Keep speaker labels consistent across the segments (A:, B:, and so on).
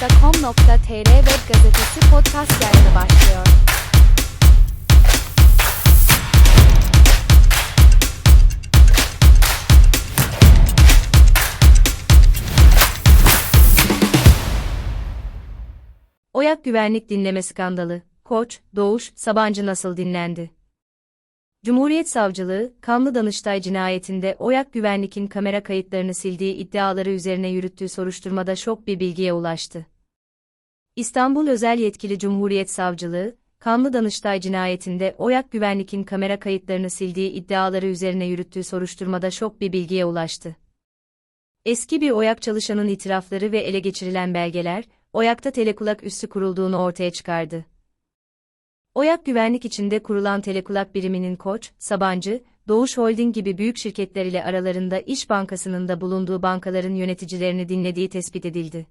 A: Oyak.com.tr web gazetesi podcast yayını başlıyor.
B: Oyak güvenlik dinleme skandalı, Koç, Doğuş, Sabancı nasıl dinlendi? Cumhuriyet Savcılığı, Kanlı Danıştay cinayetinde Oyak Güvenlik'in kamera kayıtlarını sildiği iddiaları üzerine yürüttüğü soruşturmada şok bir bilgiye ulaştı. İstanbul Özel Yetkili Cumhuriyet Savcılığı, Kanlı Danıştay cinayetinde Oyak Güvenlik'in kamera kayıtlarını sildiği iddiaları üzerine yürüttüğü soruşturmada şok bir bilgiye ulaştı. Eski bir Oyak çalışanın itirafları ve ele geçirilen belgeler, Oyak'ta telekulak üssü kurulduğunu ortaya çıkardı. Oyak güvenlik içinde kurulan telekulak biriminin Koç, Sabancı, Doğuş Holding gibi büyük şirketler ile aralarında İş Bankası'nın da bulunduğu bankaların yöneticilerini dinlediği tespit edildi.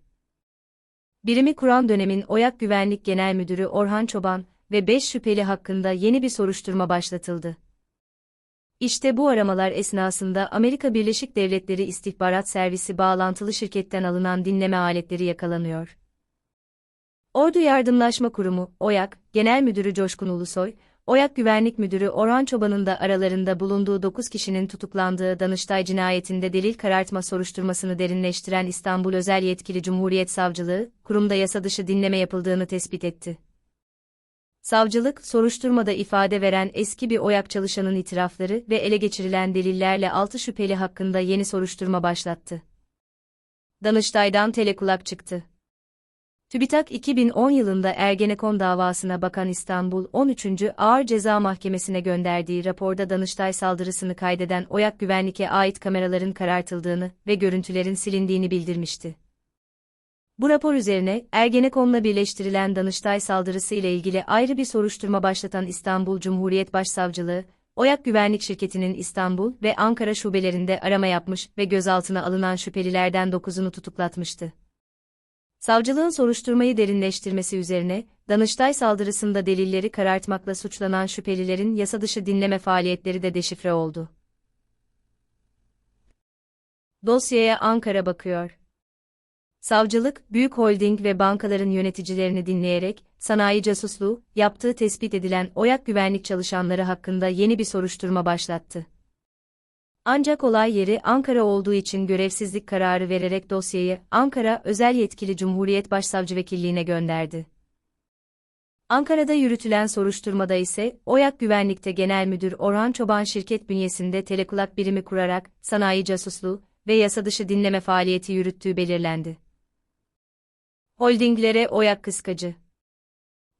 B: Birimi kuran dönemin Oyak Güvenlik Genel Müdürü Orhan Çoban ve 5 şüpheli hakkında yeni bir soruşturma başlatıldı. İşte bu aramalar esnasında Amerika Birleşik Devletleri İstihbarat Servisi bağlantılı şirketten alınan dinleme aletleri yakalanıyor. Ordu Yardımlaşma Kurumu, OYAK, Genel Müdürü Coşkun Ulusoy, OYAK Güvenlik Müdürü Orhan Çoban'ın da aralarında bulunduğu 9 kişinin tutuklandığı Danıştay cinayetinde delil karartma soruşturmasını derinleştiren İstanbul Özel Yetkili Cumhuriyet Savcılığı, kurumda yasa dışı dinleme yapıldığını tespit etti. Savcılık, soruşturmada ifade veren eski bir OYAK çalışanın itirafları ve ele geçirilen delillerle 6 şüpheli hakkında yeni soruşturma başlattı. Danıştay'dan telekulak çıktı. TÜBİTAK 2010 yılında Ergenekon davasına bakan İstanbul 13. Ağır Ceza Mahkemesi'ne gönderdiği raporda Danıştay saldırısını kaydeden Oyak Güvenlik'e ait kameraların karartıldığını ve görüntülerin silindiğini bildirmişti. Bu rapor üzerine Ergenekon'la birleştirilen Danıştay saldırısı ile ilgili ayrı bir soruşturma başlatan İstanbul Cumhuriyet Başsavcılığı, Oyak Güvenlik Şirketi'nin İstanbul ve Ankara şubelerinde arama yapmış ve gözaltına alınan şüphelilerden 9'unu tutuklatmıştı. Savcılığın soruşturmayı derinleştirmesi üzerine, Danıştay saldırısında delilleri karartmakla suçlanan şüphelilerin yasadışı dinleme faaliyetleri de deşifre oldu. Dosyaya Ankara bakıyor. Savcılık, büyük holding ve bankaların yöneticilerini dinleyerek, sanayi casusluğu, yaptığı tespit edilen oyak güvenlik çalışanları hakkında yeni bir soruşturma başlattı. Ancak olay yeri Ankara olduğu için görevsizlik kararı vererek dosyayı Ankara Özel Yetkili Cumhuriyet Başsavcıvekilliğine gönderdi. Ankara'da yürütülen soruşturmada ise Oyak Güvenlik'te Genel Müdür Orhan Çoban şirket bünyesinde telekulak birimi kurarak sanayi casusluğu ve yasadışı dinleme faaliyeti yürüttüğü belirlendi. Holdinglere Oyak kıskacı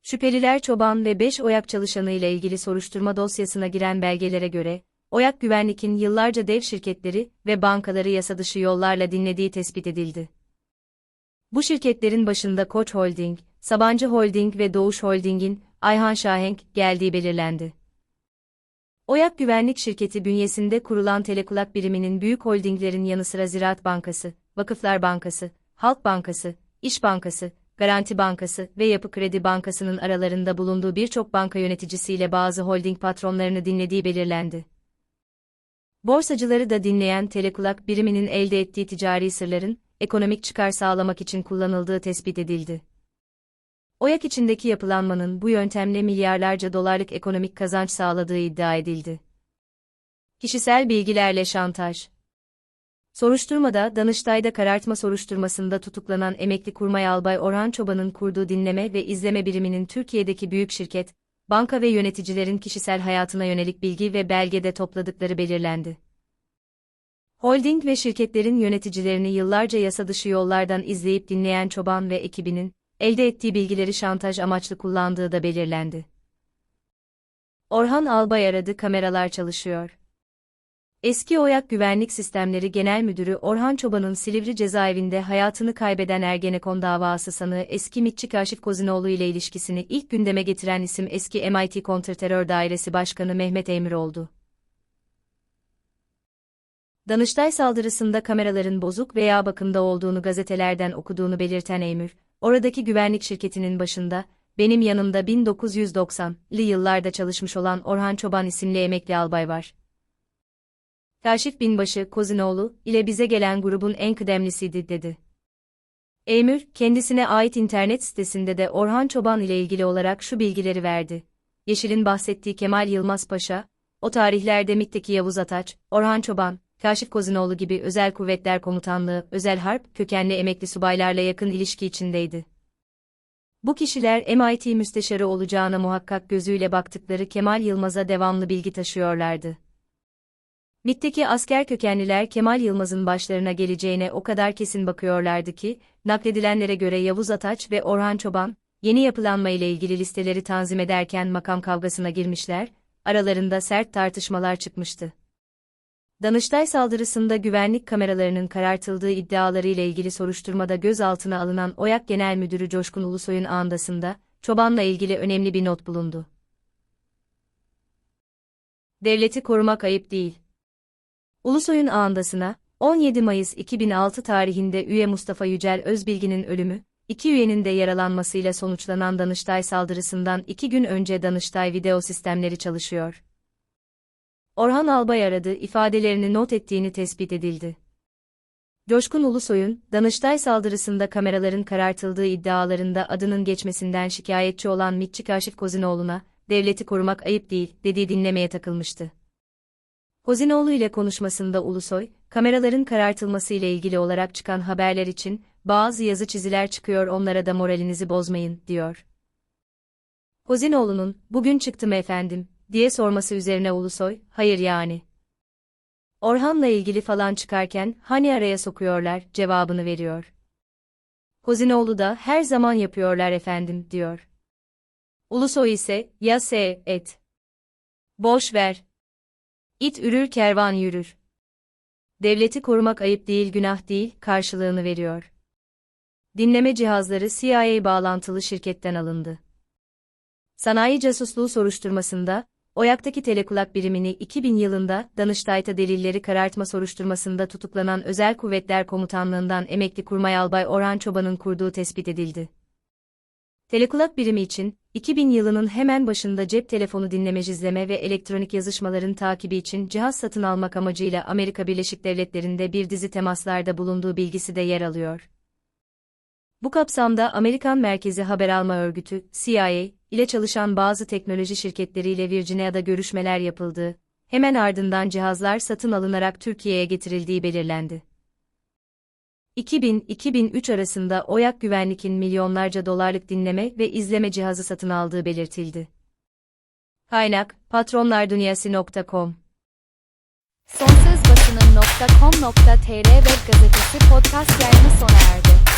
B: Şüpheliler Çoban ve 5 Oyak çalışanı ile ilgili soruşturma dosyasına giren belgelere göre, Oyak Güvenlik'in yıllarca dev şirketleri ve bankaları yasadışı yollarla dinlediği tespit edildi. Bu şirketlerin başında Koç Holding, Sabancı Holding ve Doğuş Holding'in Ayhan Şahenk geldiği belirlendi. Oyak Güvenlik Şirketi bünyesinde kurulan telekulak biriminin büyük holdinglerin yanı sıra Ziraat Bankası, Vakıflar Bankası, Halk Bankası, İş Bankası, Garanti Bankası ve Yapı Kredi Bankası'nın aralarında bulunduğu birçok banka yöneticisiyle bazı holding patronlarını dinlediği belirlendi. Borsacıları da dinleyen telekulak biriminin elde ettiği ticari sırların, ekonomik çıkar sağlamak için kullanıldığı tespit edildi. Oyak içindeki yapılanmanın bu yöntemle milyarlarca dolarlık ekonomik kazanç sağladığı iddia edildi. Kişisel bilgilerle şantaj Soruşturmada, Danıştay'da karartma soruşturmasında tutuklanan emekli kurmay albay Orhan Çoban'ın kurduğu dinleme ve izleme biriminin Türkiye'deki büyük şirket, banka ve yöneticilerin kişisel hayatına yönelik bilgi ve belgede topladıkları belirlendi. Holding ve şirketlerin yöneticilerini yıllarca yasa dışı yollardan izleyip dinleyen Çoban ve ekibinin, elde ettiği bilgileri şantaj amaçlı kullandığı da belirlendi. Orhan Albay aradı kameralar çalışıyor. Eski Oyak Güvenlik Sistemleri Genel Müdürü Orhan Çoban'ın Silivri cezaevinde hayatını kaybeden Ergenekon davası sanığı eski MİTçi Kaşif Kozinoğlu ile ilişkisini ilk gündeme getiren isim eski MIT Kontrterör Dairesi Başkanı Mehmet Emir oldu. Danıştay saldırısında kameraların bozuk veya bakımda olduğunu gazetelerden okuduğunu belirten Emir, oradaki güvenlik şirketinin başında, benim yanımda 1990'lı yıllarda çalışmış olan Orhan Çoban isimli emekli albay var. Kaşif Binbaşı Kozinoğlu ile bize gelen grubun en kıdemlisiydi dedi. Eymür, kendisine ait internet sitesinde de Orhan Çoban ile ilgili olarak şu bilgileri verdi. Yeşil'in bahsettiği Kemal Yılmaz Paşa, o tarihlerde MİT'teki Yavuz Ataç, Orhan Çoban, Kaşif Kozinoğlu gibi özel kuvvetler komutanlığı, özel harp, kökenli emekli subaylarla yakın ilişki içindeydi. Bu kişiler MIT müsteşarı olacağına muhakkak gözüyle baktıkları Kemal Yılmaz'a devamlı bilgi taşıyorlardı. MİT'teki asker kökenliler Kemal Yılmaz'ın başlarına geleceğine o kadar kesin bakıyorlardı ki, nakledilenlere göre Yavuz Ataç ve Orhan Çoban, yeni yapılanma ile ilgili listeleri tanzim ederken makam kavgasına girmişler, aralarında sert tartışmalar çıkmıştı. Danıştay saldırısında güvenlik kameralarının karartıldığı iddiaları ile ilgili soruşturmada gözaltına alınan OYAK Genel Müdürü Coşkun Ulusoy'un ağındasında, Çoban'la ilgili önemli bir not bulundu. Devleti korumak ayıp değil. Ulusoy'un ağındasına, 17 Mayıs 2006 tarihinde üye Mustafa Yücel Özbilgi'nin ölümü, iki üyenin de yaralanmasıyla sonuçlanan Danıştay saldırısından iki gün önce Danıştay video sistemleri çalışıyor. Orhan Albay aradı, ifadelerini not ettiğini tespit edildi. Coşkun Ulusoy'un, Danıştay saldırısında kameraların karartıldığı iddialarında adının geçmesinden şikayetçi olan MİTçi Kaşif Kozinoğlu'na, devleti korumak ayıp değil, dediği dinlemeye takılmıştı. Kozinoğlu ile konuşmasında Ulusoy, kameraların karartılması ile ilgili olarak çıkan haberler için, bazı yazı çiziler çıkıyor onlara da moralinizi bozmayın, diyor. Kozinoğlu'nun, bugün çıktım efendim, diye sorması üzerine Ulusoy, hayır yani. Orhan'la ilgili falan çıkarken, hani araya sokuyorlar, cevabını veriyor. Kozinoğlu da, her zaman yapıyorlar efendim, diyor. Ulusoy ise, ya se, et. Boş ver. İt ürür kervan yürür. Devleti korumak ayıp değil günah değil, karşılığını veriyor. Dinleme cihazları CIA bağlantılı şirketten alındı. Sanayi casusluğu soruşturmasında, OYAK'taki telekulak birimini 2000 yılında Danıştay'ta delilleri karartma soruşturmasında tutuklanan Özel Kuvvetler Komutanlığından emekli Kurmay Albay Orhan Çoban'ın kurduğu tespit edildi. Telekulak birimi için, 2000 yılının hemen başında cep telefonu dinleme izleme ve elektronik yazışmaların takibi için cihaz satın almak amacıyla Amerika Birleşik Devletleri'nde bir dizi temaslarda bulunduğu bilgisi de yer alıyor. Bu kapsamda Amerikan Merkezi Haber Alma Örgütü, CIA, ile çalışan bazı teknoloji şirketleriyle Virginia'da görüşmeler yapıldığı, hemen ardından cihazlar satın alınarak Türkiye'ye getirildiği belirlendi. 2000-2003 arasında OYAK Güvenlik'in milyonlarca dolarlık dinleme ve izleme cihazı satın aldığı belirtildi. Kaynak, patronlardunyası.com
A: Sonsözbasının.com.tr web gazetesi podcast yayını sona erdi.